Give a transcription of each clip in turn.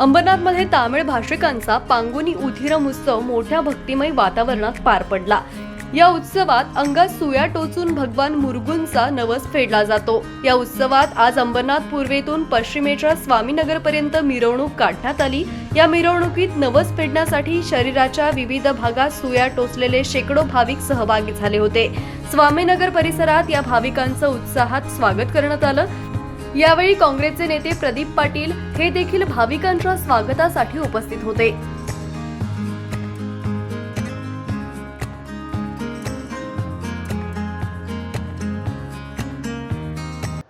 अंबरनाथमध्ये तामिळ भाषिकांचा पांगुनी उथिरम उत्सव मोठ्या भक्तिमय वातावरणात पार पडला. या उत्सवात अंगात सुया टोचून भगवान मुरगुंचा नवस फेडला जातो. या उत्सवात आज अंबरनाथ पूर्वेतून पश्चिमेच्या स्वामीनगरपर्यंत मिरवणूक काढण्यात आली. या मिरवणुकीत नवस फेडण्यासाठी शरीराच्या विविध भागात सुया टोचलेले शेकडो भाविक सहभागी झाले होते. स्वामीनगर परिसरात या भाविकांचं उत्साहात स्वागत करण्यात आलं. यावेळी काँग्रेसचे नेते प्रदीप पाटील हे देखील भाविकांच्या स्वागतासाठी उपस्थित होते.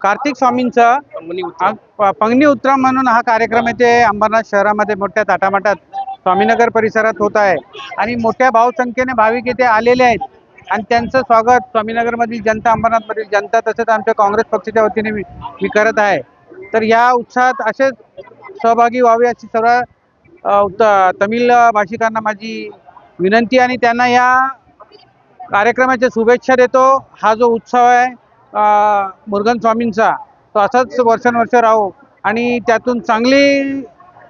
कार्तिक स्वामींचा पंगनी उत्तम म्हणून हा कार्यक्रम येथे अंबरनाथ शहरामध्ये मोठ्या ताटामाटात स्वामीनगर परिसरात होत आहे. आणि मोठ्या भावसंख्येने भाविक येथे आलेले आहेत. आणि त्यांचं स्वागत स्वामीनगरमधील जनता अंबरनाथमधील जनता तसेच आमच्या काँग्रेस पक्षाच्या वतीने मी मी करत आहे. तर या उत्साहात असेच सहभागी व्हावे अशी सर्व तमिळ भाषिकांना माझी विनंती आणि त्यांना या कार्यक्रमाच्या शुभेच्छा देतो. हा जो उत्सव आहे अ, मुरुगन स्वामींचा तो असाच वर्षानुवर्ष राहो आणि त्यातून चांगली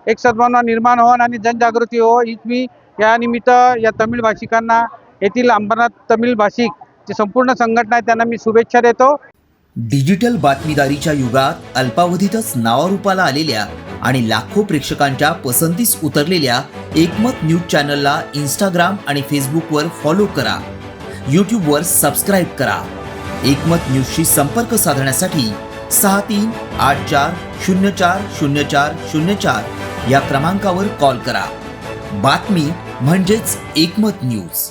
एक सद्भावना निर्माण होऊन आणि जनजागृती हो. हीच मी या निमित्त या तमिळ भाषिकांना येथील अंबरनाथ तमिळ भाषिक जी संपूर्ण संघटना आहे त्यांना मी शुभेच्छा देतो. डिजिटल बातमीदारीच्या युगात अल्पावधीतच नावारूपाला आलेल्या आणि लाखो प्रेक्षकांच्या पसंतीस उतरलेल्या एकमत न्यूज चॅनलला इंस्टाग्राम आणि फेसबुकवर फॉलो करा. यूट्यूबवर सबस्क्राईब करा. एकमत न्यूजशी संपर्क साधण्यासाठी सहा तीन आठ चार शून्य चार शून्य चार शून्य चार या क्रमांकावर कॉल करा. बातमी म्हणजेच एकमत न्यूज.